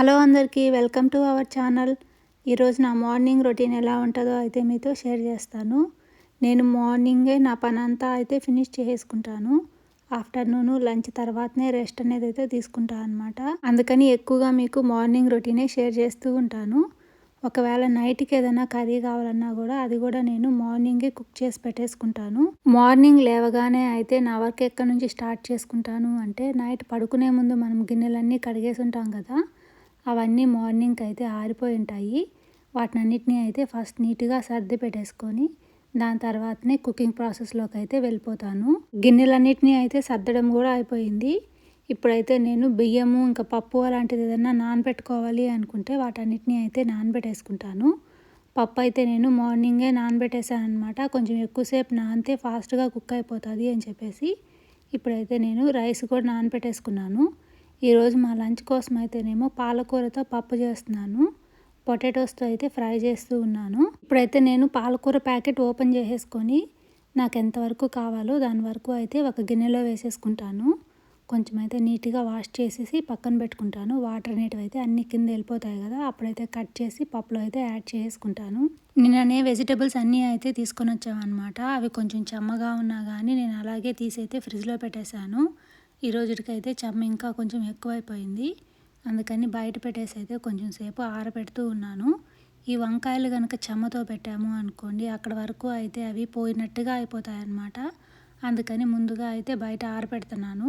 Hello అందరికీ welcome to our channel. ఈరోజు నా మార్నింగ్ రొటీన్ ఎలా ఉంటుందో అయితే మీతో షేర్ చేస్తాను. నేను మార్నింగే నా పని అంతా అయితే ఫినిష్ చేసుకుంటాను ఆఫ్టర్నూన్ లంచ్ తర్వాతనే రెస్ట్ అనేది అయితే తీసుకుంటాను అనమాట అందుకని ఎక్కువగా మీకు మార్నింగ్ రొటీనే షేర్ చేస్తూ ఉంటాను. ఒకవేళ నైట్కి ఏదైనా కర్రీ కావాలన్నా కూడా అది కూడా నేను మార్నింగే కుక్ చేసి పెట్టేసుకుంటాను. మార్నింగ్ లేవగానే అయితే నా వర్క్ ఎక్కడి నుంచి స్టార్ట్ చేసుకుంటాను అంటే నైట్ పడుకునే ముందు మనం గిన్నెలన్నీ కడిగేసి ఉంటాం కదా అవన్నీ మార్నింగ్కి అయితే ఆరిపోయి ఉంటాయి వాటినన్నిటినీ అయితే ఫస్ట్ నీట్గా సర్ది పెట్టేసుకొని దాని తర్వాతనే కుకింగ్ ప్రాసెస్లోకి అయితే వెళ్ళిపోతాను. గిన్నెలన్నిటినీ అయితే సర్దడం కూడా అయిపోయింది. ఇప్పుడైతే నేను బియ్యము ఇంకా పప్పు అలాంటిది ఏదైనా నానబెట్టుకోవాలి అనుకుంటే వాటన్నిటిని అయితే నానబెట్టేసుకుంటాను. పప్పు అయితే నేను మార్నింగే నానబెట్టేసాను అనమాట కొంచెం ఎక్కువసేపు నానితే ఫాస్ట్గా కుక్ అయిపోతుంది అని చెప్పేసి ఇప్పుడైతే నేను రైస్ కూడా నానబెట్టేసుకున్నాను. ఈరోజు మా లంచ్ కోసం అయితేనేమో పాలకూరతో పప్పు చేస్తున్నాను. పొటాటోస్తో అయితే ఫ్రై చేస్తూ ఉన్నాను. ఇప్పుడైతే నేను పాలకూర ప్యాకెట్ ఓపెన్ చేసేసుకొని నాకు ఎంతవరకు కావాలో దాని వరకు అయితే ఒక గిన్నెలో వేసేసుకుంటాను. కొంచెం అయితే నీట్గా వాష్ చేసేసి పక్కన పెట్టుకుంటాను. వాటర్ అనేటివి అయితే అన్ని కింద వెళ్ళిపోతాయి కదా అప్పుడైతే కట్ చేసి పప్పులో అయితే యాడ్ చేసుకుంటాను నిన్ననే వెజిటబుల్స్ అన్నీ అయితే తీసుకొని వచ్చామన్నమాట. అవి కొంచెం చెమ్మగా ఉన్నా కానీ నేను అలాగే తీసి అయితే ఫ్రిడ్జ్లో పెట్టేశాను. ఈ రోజుకైతే చెమ్మ ఇంకా కొంచెం ఎక్కువైపోయింది. అందుకని బయట పెట్టేసి అయితే కొంచెం సేపు ఆరబెడుతూ ఉన్నాను. ఈ వంకాయలు కనుక చెమ్మతో పెట్టాము అనుకోండి అక్కడ వరకు అయితే అవి పోయినట్టుగా అయిపోతాయి అన్నమాట అందుకని ముందుగా అయితే బయట ఆరబెడుతున్నాను.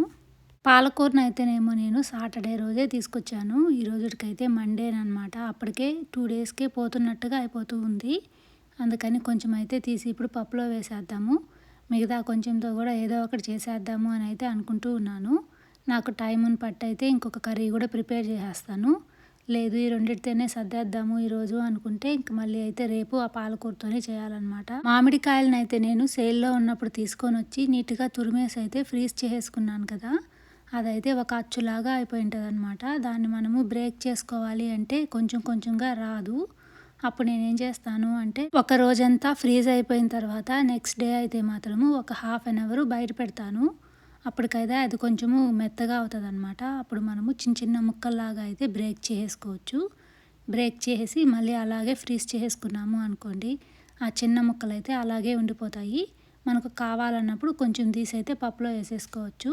పాలకూరను అయితేనేమో నేను సాటర్డే రోజే తీసుకొచ్చాను. ఈ రోజుకైతే మండేనమాట అప్పటికే టూ డేస్కే పోతున్నట్టుగా అయిపోతూ ఉంది. అందుకని కొంచెం అయితే తీసి ఇప్పుడు పప్పులో వేసేద్దాము. మిగతా కొంచెంతో కూడా ఏదో ఒకటి చేసేద్దాము అని అయితే అనుకుంటూ ఉన్నాను. నాకు టైంని పట్టు అయితే ఇంకొక కర్రీ కూడా ప్రిపేర్ చేసేస్తాను. లేదు ఈ రెండింటితోనే సర్దేద్దాము ఈరోజు అనుకుంటే ఇంక మళ్ళీ అయితే రేపు ఆ పాలకూరతోనే చేయాలన్నమాట. మామిడికాయలను అయితే నేను సేల్లో ఉన్నప్పుడు తీసుకొని వచ్చి నీట్గా తురిమేసి అయితే ఫ్రీజ్ చేసుకున్నాను కదా అదైతే ఒక అచ్చులాగా అయిపోయి ఉంటుంది అనమాట దాన్ని మనము బ్రేక్ చేసుకోవాలి అంటే కొంచెం కొంచెంగా రాదు. అప్పుడు నేనేం చేస్తాను అంటే ఒక రోజంతా ఫ్రీజ్ అయిపోయిన తర్వాత నెక్స్ట్ డే అయితే మాత్రము ఒక హాఫ్ అన్ అవర్ బయట పెడతాను. అప్పటికైతే అది కొంచెము మెత్తగా అవుతుంది అనమాట అప్పుడు మనము చిన్న చిన్న ముక్కల్లాగా అయితే బ్రేక్ చేసుకోవచ్చు. బ్రేక్ చేసి మళ్ళీ అలాగే ఫ్రీజ్ చేసుకున్నాము అనుకోండి ఆ చిన్న ముక్కలు అయితే అలాగే ఉండిపోతాయి. మనకు కావాలన్నప్పుడు కొంచెం తీసి అయితే పప్పులో వేసేసుకోవచ్చు.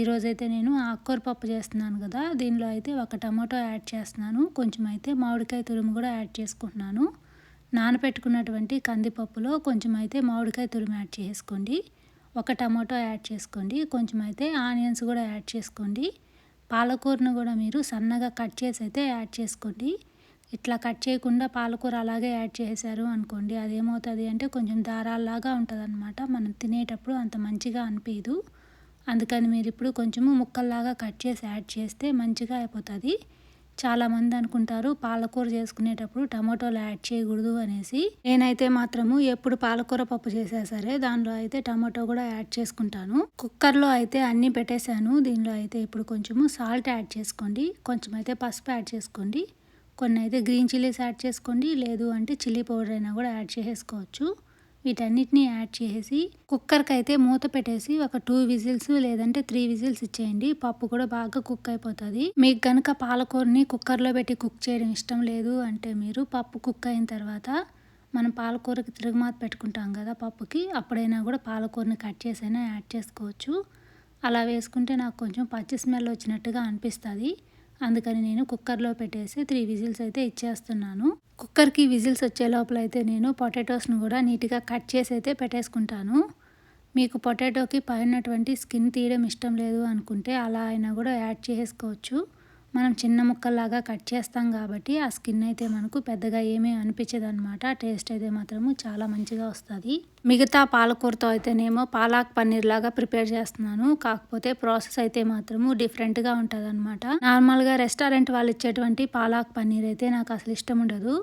ఈరోజైతే నేను ఆకుకూర పప్పు చేస్తున్నాను కదా దీనిలో అయితే ఒక టమాటో యాడ్ చేస్తున్నాను. కొంచెం అయితే మామిడికాయ తురుము కూడా యాడ్ చేసుకుంటున్నాను. నానపెట్టుకున్నటువంటి కందిపప్పులో కొంచెం అయితే మామిడికాయ తురుము యాడ్ చేసుకోండి. ఒక టమాటో యాడ్ చేసుకోండి. కొంచెం అయితే ఆనియన్స్ కూడా యాడ్ చేసుకోండి. పాలకూరను కూడా మీరు సన్నగా కట్ చేసి అయితే యాడ్ చేసుకోండి. ఇట్లా కట్ చేయకుండా పాలకూర అలాగే యాడ్ చేశారు అనుకోండి అదేమవుతుంది అంటే కొంచెం దారాల్లాగా ఉంటుంది అనమాట మనం తినేటప్పుడు అంత మంచిగా అనిపించదు అందుకని మీరు ఇప్పుడు కొంచెము ముక్కల్లాగా కట్ చేసి యాడ్ చేస్తే మంచిగా అయిపోతుంది. చాలామంది అనుకుంటారు పాలకూర చేసుకునేటప్పుడు టమాటోలు యాడ్ చేయకూడదు అనేసి. నేనైతే మాత్రము ఎప్పుడు పాలకూర పప్పు చేసా సరే దానిలో అయితే టమాటో కూడా యాడ్ చేసుకుంటాను. కుక్కర్లో అయితే అన్నీ పెట్టేశాను. దీనిలో అయితే ఇప్పుడు కొంచెము సాల్ట్ యాడ్ చేసుకోండి. కొంచెం అయితే పసుపు యాడ్ చేసుకోండి. కొన్ని అయితే గ్రీన్ చిల్లీస్ యాడ్ చేసుకోండి. లేదు అంటే చిల్లీ పౌడర్ అయినా కూడా యాడ్ చేసుకోవచ్చు వీటన్నిటిని యాడ్ చేసి కుక్కర్కి అయితే మూత పెట్టేసి ఒక టూ విజిల్స్ లేదంటే త్రీ విజిల్స్ ఇచ్చేయండి. పప్పు కూడా బాగా కుక్ అయిపోతుంది. మీకు కనుక పాలకూరని కుక్కర్లో పెట్టి కుక్ చేయడం ఇష్టం లేదు అంటే మీరు పప్పు కుక్ అయిన తర్వాత మనం పాలకూరకి తిరుగుమాత పెట్టుకుంటాం కదా పప్పుకి అప్పుడైనా కూడా పాలకూరని కట్ చేసైనా యాడ్ చేసుకోవచ్చు. అలా వేసుకుంటే నాకు కొంచెం పచ్చి స్మెల్ వచ్చినట్టుగా అనిపిస్తుంది. అందుకని నేను కుక్కర్లో పెట్టేసి త్రీ విజిల్స్ అయితే ఇచ్చేస్తున్నాను. కుక్కర్కి విజిల్స్ వచ్చే లోపల అయితే నేను పొటాటోస్ను కూడా నీట్గా కట్ చేసి అయితే పెట్టేసుకుంటాను. మీకు పొటాటోకి పైనటువంటి స్కిన్ తీయడం ఇష్టం లేదు అనుకుంటే అలా అయినా కూడా యాడ్ చేసుకోవచ్చు. మనం చిన్న ముక్కల్లాగా కట్ చేస్తాం కాబట్టి ఆ స్కిన్ అయితే మనకు పెద్దగా ఏమీ అనిపించదు అనమాట టేస్ట్ అయితే మాత్రము చాలా మంచిగా వస్తుంది. మిగతా పాలకూరతో అయితేనేమో పాలాక్ పన్నీర్ లాగా ప్రిపేర్ చేస్తున్నాను. కాకపోతే ప్రాసెస్ అయితే మాత్రము డిఫరెంట్గా ఉంటుంది అనమాట నార్మల్గా రెస్టారెంట్ వాళ్ళు ఇచ్చేటువంటి పాలాక్ పన్నీర్ అయితే నాకు అసలు ఇష్టం ఉండదు.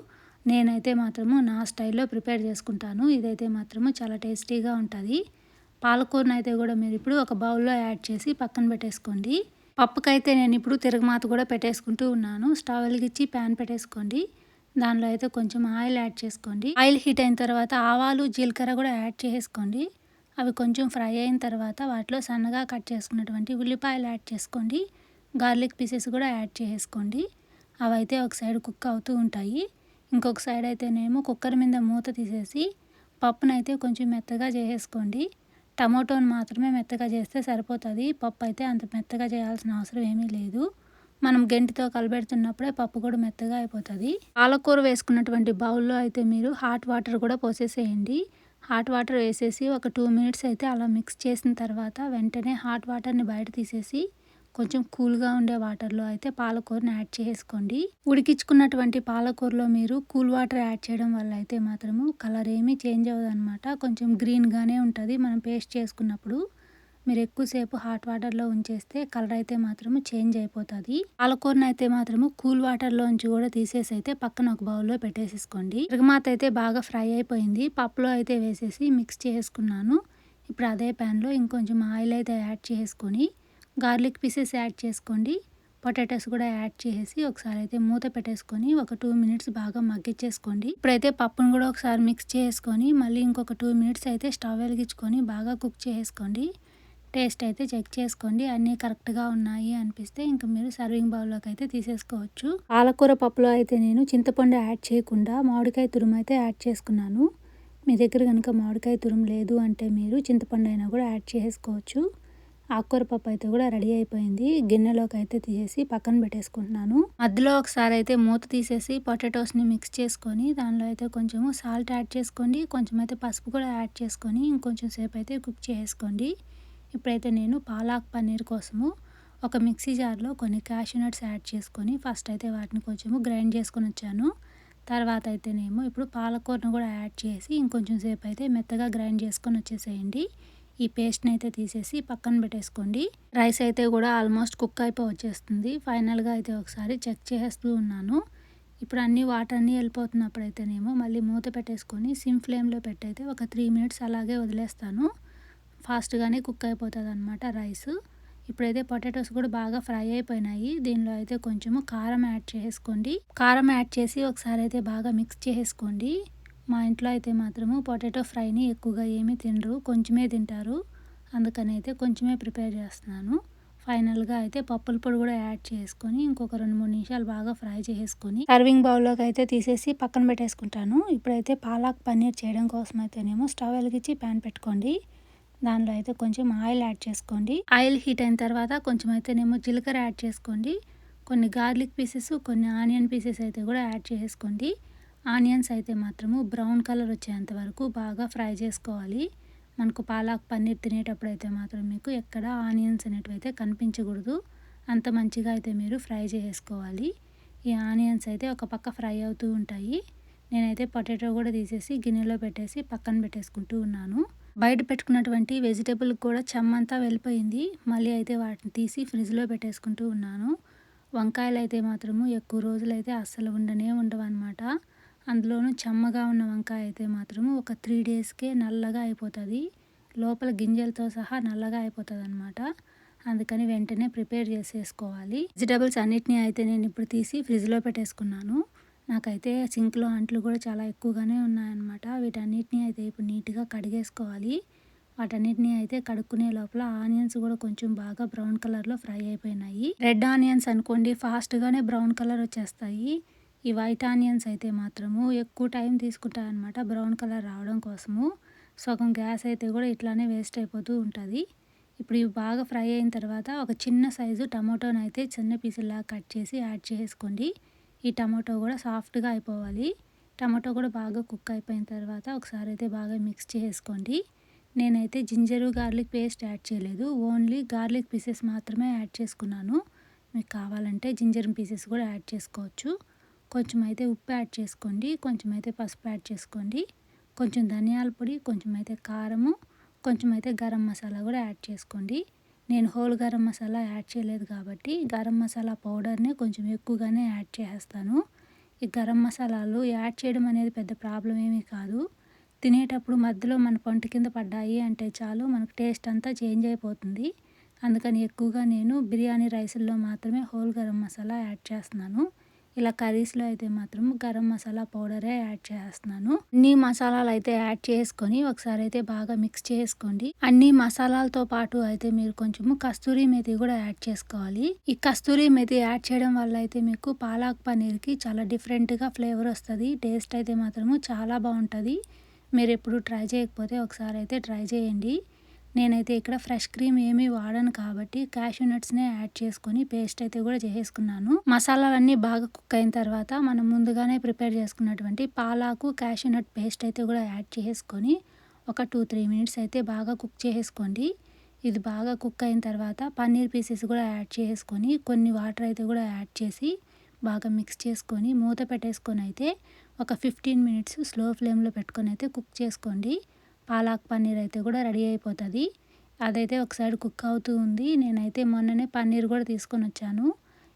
నేనైతే మాత్రము నా స్టైల్లో ప్రిపేర్ చేసుకుంటాను. ఇదైతే మాత్రము చాలా టేస్టీగా ఉంటుంది. పాలకూరను అయితే కూడా మీరు ఇప్పుడు ఒక బౌల్లో యాడ్ చేసి పక్కన పెట్టేసుకోండి. పప్పుకైతే నేను ఇప్పుడు తిరగమాత కూడా పెట్టేసుకుంటూ ఉన్నాను. స్టవ్ వెలిగించి ప్యాన్ పెట్టేసుకోండి. దానిలో అయితే కొంచెం ఆయిల్ యాడ్ చేసుకోండి. ఆయిల్ హీట్ అయిన తర్వాత ఆవాలు జీలకర్ర కూడా యాడ్ చేసుకోండి. అవి కొంచెం ఫ్రై అయిన తర్వాత వాటిలో సన్నగా కట్ చేసుకున్నటువంటి ఉల్లిపాయలు యాడ్ చేసుకోండి. గార్లిక్ పీసెస్ కూడా యాడ్ చేసుకోండి. అవైతే ఒక సైడ్ కుక్ అవుతూ ఉంటాయి. ఇంకొక సైడ్ అయితేనేమో కుక్కర్ మీద మూత తీసేసి పప్పునైతే కొంచెం మెత్తగా చేసేసుకోండి. టమోటోని మాత్రమే మెత్తగా చేస్తే సరిపోతుంది. పప్పు అయితే అంత మెత్తగా చేయాల్సిన అవసరం ఏమీ లేదు. మనం గెంటితో కలబెడుతున్నప్పుడే పప్పు కూడా మెత్తగా అయిపోతుంది. పాలకూర వేసుకున్నటువంటి బౌల్లో అయితే మీరు హాట్ వాటర్ కూడా పోసేసేయండి. హాట్ వాటర్ వేసేసి ఒక టూ మినిట్స్ అయితే అలా మిక్స్ చేసిన తర్వాత వెంటనే హాట్ వాటర్ని బయట తీసేసి కొంచెం కూల్గా ఉండే వాటర్లో అయితే పాలకూరని యాడ్ చేసుకోండి. ఉడికించుకున్నటువంటి పాలకూరలో మీరు కూల్ వాటర్ యాడ్ చేయడం వల్ల అయితే మాత్రము కలర్ ఏమీ చేంజ్ అవ్వదు అనమాట కొంచెం గ్రీన్గానే ఉంటుంది. మనం పేస్ట్ చేసుకున్నప్పుడు మీరు ఎక్కువసేపు హాట్ వాటర్లో ఉంచేస్తే కలర్ అయితే మాత్రము చేంజ్ అయిపోతుంది. పాలకూరని అయితే మాత్రము కూల్ వాటర్లోంచి కూడా తీసేసి అయితే పక్కన ఒక బౌల్లో పెట్టేసేసుకోండి. తిరగమాత అయితే బాగా ఫ్రై అయిపోయింది. పప్పులో అయితే వేసేసి మిక్స్ చేసుకున్నాను. ఇప్పుడు అదే ప్యాన్లో ఇంకొంచెం ఆయిల్ అయితే యాడ్ చేసుకొని గార్లిక్ పీసెస్ యాడ్ చేసుకోండి. పొటాటోస్ కూడా యాడ్ చేసి ఒకసారి అయితే మూత పెట్టేసుకొని ఒక టూ మినిట్స్ బాగా మగ్గిచ్చేసుకోండి ఇప్పుడైతే పప్పును కూడా ఒకసారి మిక్స్ చేసుకొని మళ్ళీ ఇంకొక టూ మినిట్స్ అయితే స్టవ్ వెలిగించుకొని బాగా కుక్ చేసుకోండి టేస్ట్ అయితే చెక్ చేసుకోండి. అన్నీ కరెక్ట్గా ఉన్నాయి అనిపిస్తే ఇంకా మీరు సర్వింగ్ బౌల్లోకి అయితే తీసేసుకోవచ్చు. పాలకూర పప్పులో అయితే నేను చింతపండు యాడ్ చేయకుండా మామిడికాయ తురుము అయితే యాడ్ చేసుకున్నాను. మీ దగ్గర కనుక మామిడికాయ తురుము లేదు అంటే మీరు చింతపండు అయినా కూడా యాడ్ చేసుకోవచ్చు ఆకుకూర పప్పు అయితే కూడా రెడీ అయిపోయింది. గిన్నెలోకి అయితే తీసేసి పక్కన పెట్టేసుకుంటున్నాను. మధ్యలో ఒకసారి అయితే మూత తీసేసి పొటాటోస్ని మిక్స్ చేసుకొని దానిలో అయితే కొంచెము సాల్ట్ యాడ్ చేసుకోండి. కొంచెం అయితే పసుపు కూడా యాడ్ చేసుకొని ఇంకొంచెం సేపు అయితే కుక్ చేసుకోండి. ఇప్పుడైతే నేను పాలాక్ పన్నీర్ కోసము ఒక మిక్సీ జార్లో కొన్ని క్యాషనట్స్ యాడ్ చేసుకొని ఫస్ట్ అయితే వాటిని కొంచెము గ్రైండ్ చేసుకొని వచ్చాను. తర్వాత అయితేనేమో ఇప్పుడు పాలకూరను కూడా యాడ్ చేసి ఇంకొంచెం సేపు అయితే మెత్తగా గ్రైండ్ చేసుకొని వచ్చేసేయండి. ఈ పేస్ట్ని అయితే తీసేసి పక్కన పెట్టేసుకోండి. రైస్ అయితే కూడా ఆల్మోస్ట్ కుక్ అయిపోయి వచ్చేస్తుంది. ఫైనల్గా అయితే ఒకసారి చెక్ చేస్తూ ఉన్నాను. ఇప్పుడు అన్ని వాటర్ అన్నీ వెళ్ళిపోతున్నప్పుడు అయితేనేమో మళ్ళీ మూత పెట్టేసుకొని సిమ్ ఫ్లేమ్లో పెట్టయితే ఒక త్రీ మినిట్స్ అలాగే వదిలేస్తాను. ఫాస్ట్గానే కుక్ అయిపోతుంది అనమాట రైస్ ఇప్పుడైతే పొటాటోస్ కూడా బాగా ఫ్రై అయిపోయినాయి. దీనిలో అయితే కొంచెము కారం యాడ్ చేసుకోండి కారం యాడ్ చేసి ఒకసారి అయితే బాగా మిక్స్ చేసుకోండి మా ఇంట్లో అయితే మాత్రము పొటాటో ఫ్రైని ఎక్కువగా ఏమీ తినరు కొంచెమే తింటారు. అందుకని అయితే కొంచెమే ప్రిపేర్ చేస్తున్నాను. ఫైనల్గా అయితే పప్పుల పొడి కూడా యాడ్ చేసుకొని ఇంకొక రెండు మూడు నిమిషాలు బాగా ఫ్రై చేసుకొని సర్వింగ్ బౌల్లోకి అయితే తీసేసి పక్కన పెట్టేసుకుంటాను. ఇప్పుడైతే పాలాక్ పన్నీర్ చేయడం కోసం అయితేనేమో స్టవ్ వెలిగించి ప్యాన్ పెట్టుకోండి. దానిలో అయితే కొంచెం ఆయిల్ యాడ్ చేసుకోండి. ఆయిల్ హీట్ అయిన తర్వాత కొంచెం అయితేనేమో జీలకర్ర యాడ్ చేసుకోండి. కొన్ని గార్లిక్ పీసెస్ కొన్ని ఆనియన్ పీసెస్ అయితే కూడా యాడ్ చేసుకోండి. ఆనియన్స్ అయితే మాత్రము బ్రౌన్ కలర్ వచ్చేంత వరకు బాగా ఫ్రై చేసుకోవాలి. మనకు పాలాక్ పన్నీర్ తినేటప్పుడు అయితే మాత్రం మీకు ఎక్కడ ఆనియన్స్ అనేటివి అయితే కనిపించకూడదు. అంత మంచిగా అయితే మీరు ఫ్రై చేసుకోవాలి. ఈ ఆనియన్స్ అయితే ఒక పక్క ఫ్రై అవుతూ ఉంటాయి. నేనైతే పొటాటో కూడా తీసేసి గిన్నెలో పెట్టేసి పక్కన పెట్టేసుకుంటూ ఉన్నాను. బయట పెట్టుకున్నటువంటి వెజిటేబుల్ కూడా చెమ్మంతా వెళ్ళిపోయింది. మళ్ళీ అయితే వాటిని తీసి ఫ్రిడ్జ్లో పెట్టేసుకుంటూ ఉన్నాను. వంకాయలు అయితే మాత్రము ఎక్కువ రోజులైతే అస్సలు ఉండనే ఉండవు అనమాట అందులోనూ చెమ్మగా ఉన్న వంకాయ అయితే మాత్రము ఒక త్రీ డేస్కే నల్లగా అయిపోతుంది. లోపల గింజలతో సహా నల్లగా అయిపోతుంది అనమాట అందుకని వెంటనే ప్రిపేర్ చేసేసుకోవాలి. వెజిటబుల్స్ అన్నిటినీ అయితే నేను ఇప్పుడు తీసి ఫ్రిడ్జ్లో పెట్టేసుకున్నాను. నాకైతే సింక్లో అంట్లు కూడా చాలా ఎక్కువగానే ఉన్నాయన్నమాట. వీటన్నిటిని అయితే ఇప్పుడు నీట్గా కడిగేసుకోవాలి. వాటన్నిటిని అయితే కడుక్కునే లోపల ఆనియన్స్ కూడా కొంచెం బాగా బ్రౌన్ కలర్లో ఫ్రై అయిపోయినాయి. రెడ్ ఆనియన్స్ అనుకోండి ఫాస్ట్గానే బ్రౌన్ కలర్ వచ్చేస్తాయి. ఈ వైట్ ఆనియన్స్ అయితే మాత్రము ఎక్కువ టైం తీసుకుంటాయన్నమాట బ్రౌన్ కలర్ రావడం కోసము. సగం గ్యాస్ అయితే కూడా ఇట్లానే వేస్ట్ అయిపోతూ ఉంటుంది. ఇప్పుడు ఇవి బాగా ఫ్రై అయిన తర్వాత ఒక చిన్న సైజు టమాటోని అయితే చిన్న పీసులా కట్ చేసి యాడ్ చేసుకోండి. ఈ టమాటో కూడా సాఫ్ట్గా అయిపోవాలి. టమాటో కూడా బాగా కుక్ అయిపోయిన తర్వాత ఒకసారి అయితే బాగా మిక్స్ చేసుకోండి. నేనైతే జింజరు గార్లిక్ పేస్ట్ యాడ్ చేయలేదు. ఓన్లీ గార్లిక్ పీసెస్ మాత్రమే యాడ్ చేసుకున్నాను. మీకు కావాలంటే జింజర్ పీసెస్ కూడా యాడ్ చేసుకోవచ్చు. కొంచెం అయితే ఉప్పు యాడ్ చేసుకోండి కొంచెం అయితే పసుపు యాడ్ చేసుకోండి కొంచెం ధనియాల పొడి కొంచెం అయితే కారము కొంచెం అయితే గరం మసాలా కూడా యాడ్ చేసుకోండి. నేను హోల్ గరం మసాలా యాడ్ చేయలేదు కాబట్టి గరం మసాలా పౌడర్ని కొంచెం ఎక్కువగానే యాడ్ చేస్తాను ఈ గరం మసాలాలు యాడ్ చేయడం అనేది పెద్ద ప్రాబ్లం ఏమీ కాదు. తినేటప్పుడు మధ్యలో మన పంట కింద పడ్డాయి అంటే చాలు మనకు టేస్ట్ అంతా చేంజ్ అయిపోతుంది. అందుకని ఎక్కువగా నేను బిర్యానీ రైసుల్లో మాత్రమే హోల్ గరం మసాలా యాడ్ చేస్తున్నాను. ఇలా కర్రీస్లో అయితే మాత్రం గరం మసాలా పౌడరే యాడ్ చేస్తున్నాను. అన్ని మసాలాలు అయితే యాడ్ చేసుకొని ఒకసారి అయితే బాగా మిక్స్ చేసుకోండి. అన్ని మసాలాలతో పాటు అయితే మీరు కొంచెము కస్తూరి మెతి కూడా యాడ్ చేసుకోవాలి. ఈ కస్తూరి మెతి యాడ్ చేయడం వల్ల అయితే మీకు పాలాక్ పనీర్కి చాలా డిఫరెంట్గా ఫ్లేవర్ వస్తుంది. టేస్ట్ అయితే మాత్రము చాలా బాగుంటుంది. మీరు ఎప్పుడు ట్రై చేయకపోతే ఒకసారి అయితే ట్రై చేయండి. నేనైతే ఇక్కడ ఫ్రెష్ క్రీమ్ ఏమీ వాడను కాబట్టి క్యాషూ నట్స్నే యాడ్ చేసుకొని పేస్ట్ అయితే కూడా చేసేసుకున్నాను. మసాలాలన్నీ బాగా కుక్ అయిన తర్వాత మనం ముందుగానే ప్రిపేర్ చేసుకున్నటువంటి పాలాకు క్యాషూ నట్ పేస్ట్ అయితే కూడా యాడ్ చేసుకొని ఒక టూ త్రీ మినిట్స్ అయితే బాగా కుక్ చేసుకోండి ఇది బాగా కుక్ అయిన తర్వాత పన్నీర్ పీసెస్ కూడా యాడ్ చేసుకొని కొన్ని వాటర్ అయితే కూడా యాడ్ చేసి బాగా మిక్స్ చేసుకొని మూత పెట్టేసుకొని అయితే ఒక ఫిఫ్టీన్ మినిట్స్ స్లో ఫ్లేమ్లో పెట్టుకొని అయితే కుక్ చేసుకోండి. పాలాక్ పన్నీర్ అయితే కూడా రెడీ అయిపోతుంది. అదైతే ఒకసారి కుక్ అవుతూ ఉంది. నేనైతే మొన్ననే పన్నీర్ కూడా తీసుకొని వచ్చాను.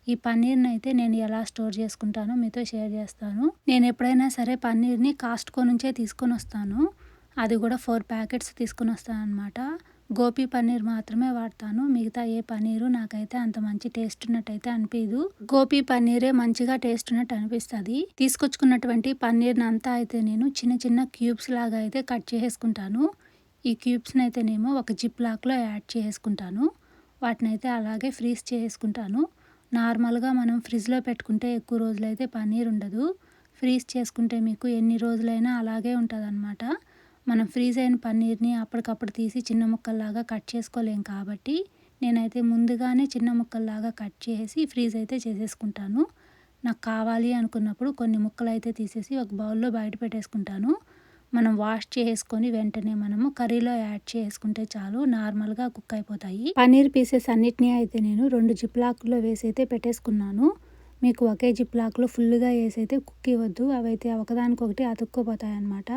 ఈ పన్నీర్ని అయితే నేను ఎలా స్టోర్ చేసుకుంటానో మీతో షేర్ చేస్తాను. నేను ఎప్పుడైనా సరే పన్నీర్ని కాస్ట్కో నుంచే తీసుకొని వస్తాను. అది కూడా ఫోర్ ప్యాకెట్స్ తీసుకొని వస్తాను అనమాట గోపీ పన్నీర్ మాత్రమే వాడతాను. మిగతా ఏ పన్నీరు నాకైతే అంత మంచి టేస్ట్ ఉన్నట్టయితే అనిపించదు గోపీ పన్నీరే మంచిగా టేస్ట్ ఉన్నట్టు అనిపిస్తుంది. తీసుకొచ్చుకున్నటువంటి పన్నీర్ని అంతా అయితే నేను చిన్న చిన్న క్యూబ్స్ లాగా అయితే కట్ చేసుకుంటాను ఈ క్యూబ్స్ని అయితే నేను ఒక జిప్ లాక్లో యాడ్ చేసుకుంటాను వాటిని అయితే అలాగే ఫ్రీజ్ చేసుకుంటాను నార్మల్గా మనం ఫ్రిడ్జ్లో పెట్టుకుంటే ఎక్కువ రోజులైతే పన్నీర్ ఉండదు. ఫ్రీజ్ చేసుకుంటే మీకు ఎన్ని రోజులైనా అలాగే ఉంటుంది మనం ఫ్రీజ్ అయిన పన్నీర్ని అప్పటికప్పుడు తీసి చిన్న ముక్కల్లాగా కట్ చేసుకోలేం కాబట్టి నేనైతే ముందుగానే చిన్న ముక్కల్లాగా కట్ చేసి ఫ్రీజ్ అయితే చేసేసుకుంటాను. నాకు కావాలి అనుకున్నప్పుడు కొన్ని ముక్కలు అయితే తీసేసి ఒక బౌల్లో బయట పెట్టేసుకుంటాను. మనం వాష్ చేసుకొని వెంటనే మనము కర్రీలో యాడ్ చేసుకుంటే చాలు నార్మల్గా కుక్ అయిపోతాయి. పన్నీర్ పీసెస్ అన్నిటినీ అయితే నేను రెండు జిప్లాక్లో వేసి అయితే పెట్టేసుకున్నాను. మీకు ఒకే జిప్లాక్లో ఫుల్గా వేసి అయితే కుక్ ఇవ్వద్దు. అవైతే ఒకదానికొకటి అతుక్కుపోతాయి అన్నమాట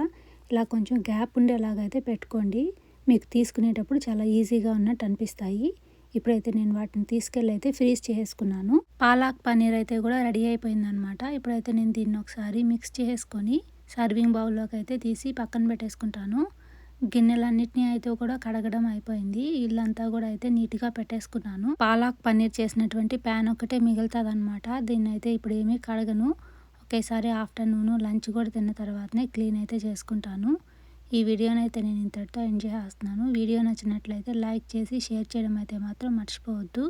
ఇలా కొంచెం గ్యాప్ ఉండేలాగైతే పెట్టుకోండి. మీకు తీసుకునేటప్పుడు చాలా ఈజీగా ఉన్నట్టు అనిపిస్తాయి. ఇప్పుడైతే నేను వాటిని తీసుకెళ్ళి అయితే ఫ్రీజ్ చేసుకున్నాను పాలాక్ పన్నీర్ అయితే కూడా రెడీ అయిపోయిందనమాట ఇప్పుడైతే నేను దీన్ని ఒకసారి మిక్స్ చేసుకొని సర్వింగ్ బౌల్లోకి అయితే తీసి పక్కన పెట్టేసుకుంటాను. గిన్నెలన్నిటినీ అయితే కూడా కడగడం అయిపోయింది. ఇల్లంతా కూడా అయితే నీట్గా పెట్టేసుకున్నాను. పాలాక్ పన్నీర్ చేసినటువంటి ప్యాన్ ఒకటే మిగులుతుంది అనమాట దీన్ని అయితే ఇప్పుడు ఏమీ కడగను. ఒకేసారి ఆఫ్టర్నూన్ లంచ్ కూడా తిన్న తర్వాతనే క్లీన్ అయితే చేసుకుంటాను. ఈ వీడియోని అయితే నేను ఇంతటితో ఎంజాయ్ చేస్తున్నాను వీడియో నచ్చినట్లయితే లైక్ చేసి షేర్ చేయడం అయితే మాత్రం మర్చిపోవద్దు.